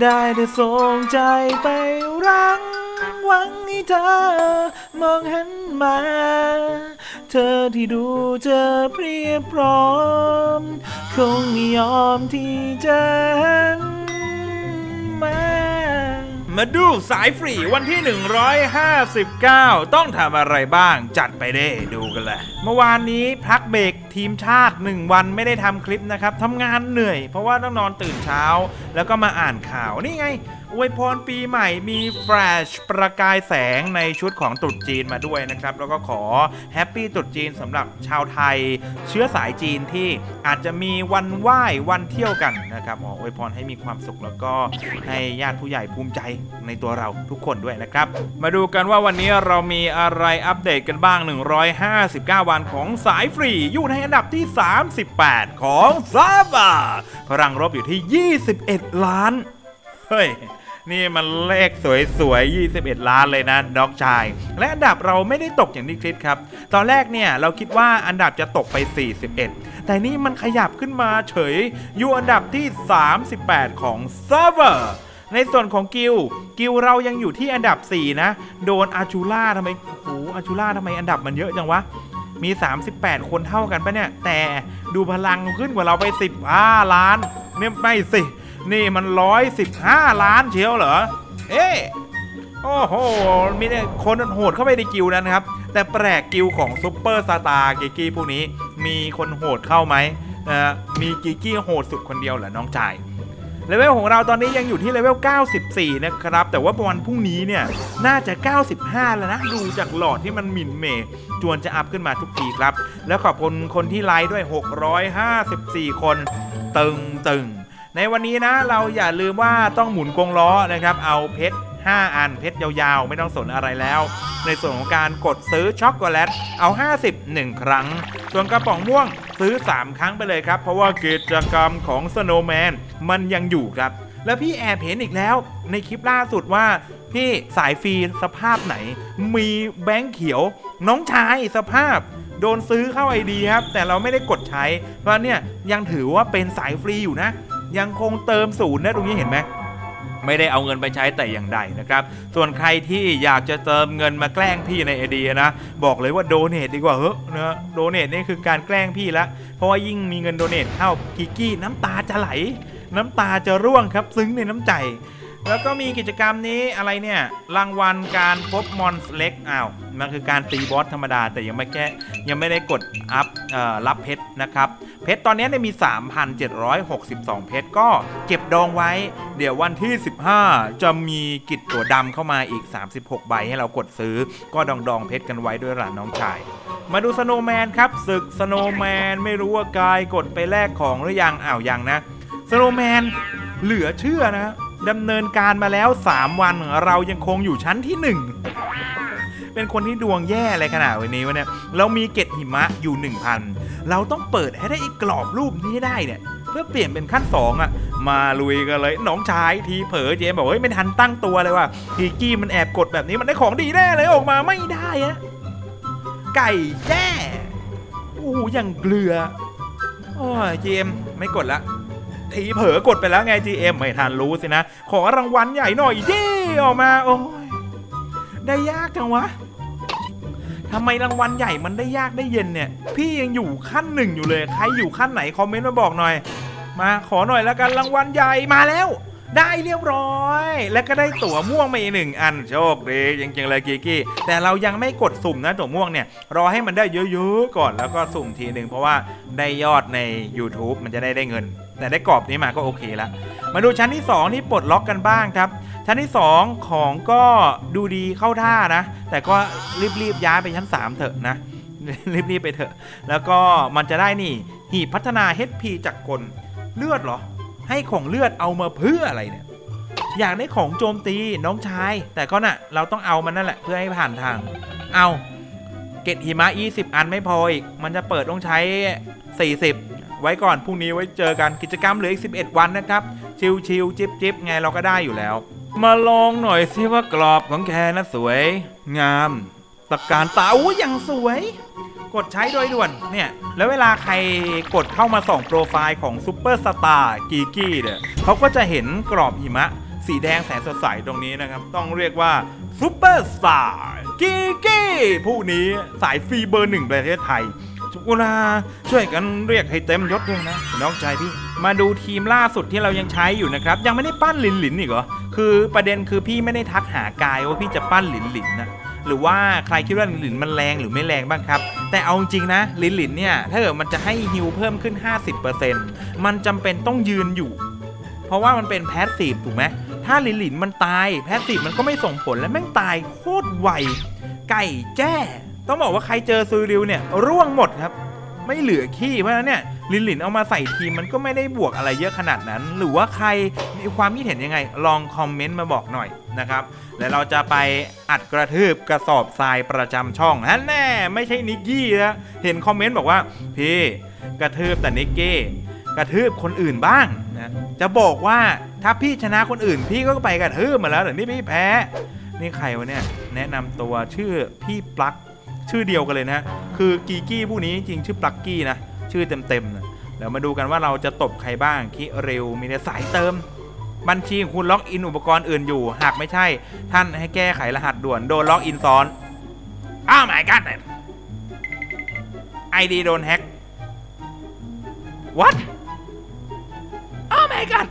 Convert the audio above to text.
ได้แต่ส่งใจไปรังหวังให้เธอ มองเห็นมา เธอที่ดูเจอเพรียบพร้อม คงไม่ยอมที่จะหันมา มาดูสายฟรีวันที่ 159 ต้องทำอะไรบ้างจัดไปเด้ดูกันเลยเมื่อวานนี้พักเบรกทีมชาติ 1 วันไม่ได้ทำคลิปนะครับทำงานเหนื่อย เพราะว่าต้องนอนตื่นเช้า แล้วก็มาอ่านข่าวนี่ไง อวยพรปีใหม่มีแฟลชประกายแสงในชุดของตรุษจีนมาด้วยนะครับ แล้วก็ขอแฮปปี้ตรุษจีนสำหรับชาวไทย เชื้อสายจีนที่อาจจะมีวันไหว้วันเที่ยวกันนะครับออวยพรให้มีความสุขแล้วก็ให้ญาติผู้ใหญ่ภูมิใจในตัวเราทุกคนด้วยนะครับ มาดูกันว่าวันนี้เรามีอะไรอัปเดตกันบ้าง 159 วันของสายฟรีอยู่ในอันดับที่ 38 ของซาบาพลังรบอยู่ที่ 21 ล้าน เฮ้ย นี่มันเลขสวยๆ 21 ล้านเลยนะด็อกชาย และอันดับเราไม่ได้ตกอย่างที่คิดครับ ตอนแรกเนี่ยเราคิดว่าอันดับจะตกไป 41 แต่นี่มันขยับขึ้นมาเฉย อยู่อันดับที่ 38 ของเซิร์ฟเวอร์ในส่วนของกิล กิลเรายังอยู่ที่อันดับ 4 นะ โดนอาชูล่าทำไมโอ้โหอาชูล่าทำไมอันดับมันเยอะจังวะ มี 38 คนเท่ากันปะเนี่ย แต่ดูพลังขึ้นกว่าเราไป 15 ล้าน เนี่ยไม่สิ นี่มัน115ล้านเชียวเหรอ เอ๊โอ้โห มีแต่คนโหดเข้าไปในกิลนั้นครับ แต่แปลกกิลของซุปเปอร์สตาร์กิกกี้พวกนี้ มีคนโหดเข้าไหมนะมีกิกกี้โหดสุดคนเดียวเหรอน้องชายเลเวลของเราตอนนี้ยังอยู่ที่เลเวล 94 นะครับ แต่ว่าวันพรุ่งนี้เนี่ย น่าจะ 95 แล้วนะ ดูจากหลอดที่มันหมิ่นเมย์จวนจะอัพขึ้นมาทุกทีครับ แล้วขอบคุณคนที่ไลค์ด้วย 654 คน ตึงตึง ในวันนี้นะเราอย่าลืมว่าต้องหมุนกงล้อนะครับ เอาเพชร5 อันเพชรยาวๆ ไม่ต้องสนอะไรแล้ว ในส่วนของการกดซื้อช็อกโกแลตเอา 50 1 ครั้ง ส่วนกระป๋องม่วงซื้อ 3 ครั้งไปเลยครับ เพราะว่ากิจกรรมของ Snowman มันยังอยู่ครับ แล้วพี่แอบเห็นอีกแล้ว ในคลิปล่าสุดว่า พี่สายฟรีสภาพไหน มีแบงค์เขียว น้องชายสภาพโดนซื้อเข้าไอดีครับ แต่เราไม่ได้กดใช้ เพราะเนี่ยยังถือว่าเป็นสายฟรีอยู่นะ ยังคงเติมศูนย์นะตรงนี้เห็นไหมไม่ได้เอาเงินไปใช้แต่อย่างใดนะครับ ส่วนใครที่อยากจะเติมเงินมาแกล้งพี่ในไอเดียนะ บอกเลยว่าโดเนทดีกว่าเฮ้นะโดเนทนี่คือการแกล้งพี่ละเพราะว่ายิ่งมีเงินโดเนทเข้ากิกกี้น้ำตาจะไหล น้ำตาจะร่วงครับซึ้งในน้ำใจ แล้วก็มีกิจกรรมนี้อะไรเนี่ยรางวัลการพบมอนสเล็กอ้าวมันคือการตีบอสธรรมดา แต่ยังไม่แก้ยังไม่ได้กดอัพรับเพชรนะครับ เพชรตอนนี้เนี่ยมี 3,762 เพชรก็เก็บดองไว้ เดี๋ยววันที่ 15 จะมีกิจตัวดำเข้ามาอีก 36 ใบให้เรากดซื้อก็ดองดองเพชรกันไว้ด้วยหลานน้องชายมาดูสโนแมนครับศึกสโนแมนไม่รู้ว่ากายกดไปแลกของหรือยังอ้าวยังนะสโนแมนเหลือเชื่อนะ ดำเนินการมาแล้ว 3 วันเรายังคงอยู่ชั้นที่ 1 เป็นคนที่ดวงแย่อะไรขนาดวันนี้วะเนี่ยเรามีเกล็ดหิมะอยู่ 1,000 เราต้องเปิดให้ได้อีกกรอบรูปนี้ได้เนี่ยเพื่อเปลี่ยนเป็นขั้น 2อะ มาลุยกันเลยน้องชายทีเผลอเจมบอกเฮ้ยไม่ทันตั้งตัวเลยว่ะพีกี้มันแอบกดแบบนี้มันได้ของดีแน่เลยออกมาไม่ได้อะไก่แจ้โอ้โหอย่างเกลือโอ้ยเจมไม่กดละ ทีเผลอกดไปแล้วไง GM ไม่ทันรู้สินะ ขอรางวัลใหญ่หน่อยเย่ออกมา โอ้ย ได้ยากจังวะทำไมรางวัลใหญ่มันได้ยากได้เย็นเนี่ย พี่ยังอยู่ขั้นหนึ่งอยู่เลย ใครอยู่ขั้นไหนคอมเมนต์มาบอกหน่อย มาขอหน่อยแล้วกันรางวัลใหญ่มาแล้ว ได้เรียบร้อย แล้วก็ได้ตั๋วม่วงมาอีกหนึ่งอันโชคดีจริงๆเลยกีกี้ แต่เรายังไม่กดสุ่มนะตั๋วม่วงเนี่ย รอให้มันได้เยอะๆก่อนแล้วก็สุ่มทีหนึ่งเพราะว่าได้ยอดใน YouTube มันจะได้ได้เงิน แต่ได้กรอบนี้มาก็โอเคละมาดูชั้นที่ 2 ที่ปลดล็อกกันบ้างครับ ชั้นที่ 2 ของก็ดูดีเข้าท่านะ แต่ก็รีบๆย้ายไปชั้น 3 เถอะนะ รีบๆไปเถอะ แล้วก็มันจะได้นี่หีบพัฒนา HP จากกลเลือดเหรอ ให้ของเลือดเอามาเพื่ออะไรเนี่ยอยากได้ของโจมตีน้องชาย แต่ก็น่ะ เราต้องเอามันนั่นแหละเพื่อให้ผ่านทาง เอาเกตหิมะ 20 อันไม่พออีก มันจะเปิดต้องใช้ 40 ไว้ก่อนพรุ่งนี้ไว้เจอกันกิจกรรมเหลืออีก 11 วันนะครับ ชิวชิวๆจิบจิบไงเราก็ได้อยู่แล้ว มาลองหน่อยสิว่ากรอบของแกนะสวย งามตะการตาอู้ยังสวย กดใช้โดยด่วนเนี่ย แล้วเวลาใครกดเข้ามาส่องโปรไฟล์ของซูเปอร์สตาร์กีกี้เนี่ยเขาก็จะเห็นกรอบหิมะ สีแดงแสนสดใสตรงนี้นะครับ ต้องเรียกว่าซูเปอร์สตาร์กีกี้ผู้นี้สายฟรีเบอร์หนึ่งประเทศไทย ทุกเวลาช่วยกันเรียกให้เต็มยศด้วยนะน้องชายพี่ มาดูทีมล่าสุดที่เรายังใช้อยู่นะครับ ยังไม่ได้ปั้นหลินหลินอีกเหรอคือประเด็นคือพี่ไม่ได้ทักหากายว่าพี่จะปั้นหลินหลินนะหรือว่าใครคิดว่าหลินหลินมันแรงหรือไม่แรงบ้างครับ แต่เอาจริงๆนะหลินหลินเนี่ยถ้าเกิดมันจะให้ฮิวเพิ่มขึ้น 50%มันจำเป็นต้องยืนอยู่ เพราะว่ามันเป็นแพสซีฟถูกไหมถ้าหลินหลินมันตายแพสซีฟมันก็ไม่ส่งผลและแม่งตายโคตรไวไก่แจ้ ต้องบอกว่าใครเจอซูริวเนี่ยร่วงหมดครับ ไม่เหลือขี้เพราะฉะนั้นเนี่ยลินหลินเอามาใส่ทีมมันก็ไม่ได้บวกอะไรเยอะขนาดนั้น หรือว่าใครมีความคิดเห็นยังไง ลองคอมเมนต์มาบอกหน่อยนะครับแล้วเราจะไปอัดกระทืบกระสอบทรายประจำช่องนั่นแน่ไม่ใช่นิกกี้นะเห็นคอมเมนต์บอกว่าพี่กระทืบแต่นิกกี้กระทืบคนอื่นบ้างนะจะบอกว่าถ้าพี่ชนะคนอื่น พี่ก็ไปกระทืบมาแล้วแต่นี่พี่แพ้ นี่ใครวะเนี่ยแนะนำตัวชื่อพี่ปลั๊ก ชื่อเดียวกันเลยนะคือกีกี้ผู้นี้จริงชื่อปลั๊กกี้นะ ชื่อเต็มๆนะเดี๋ยวมาดูกันว่าเราจะตบใครบ้าง คิเร็วมีแต่สายเติม บัญชีของคุณล็อกอินอุปกรณ์อื่นอยู่ หากไม่ใช่ ท่านให้แก้ไขรหัสด่วน โดนล็อกอินซ้อน อ้าว my god ไอดีโดนแฮ็ก what อ้าว my god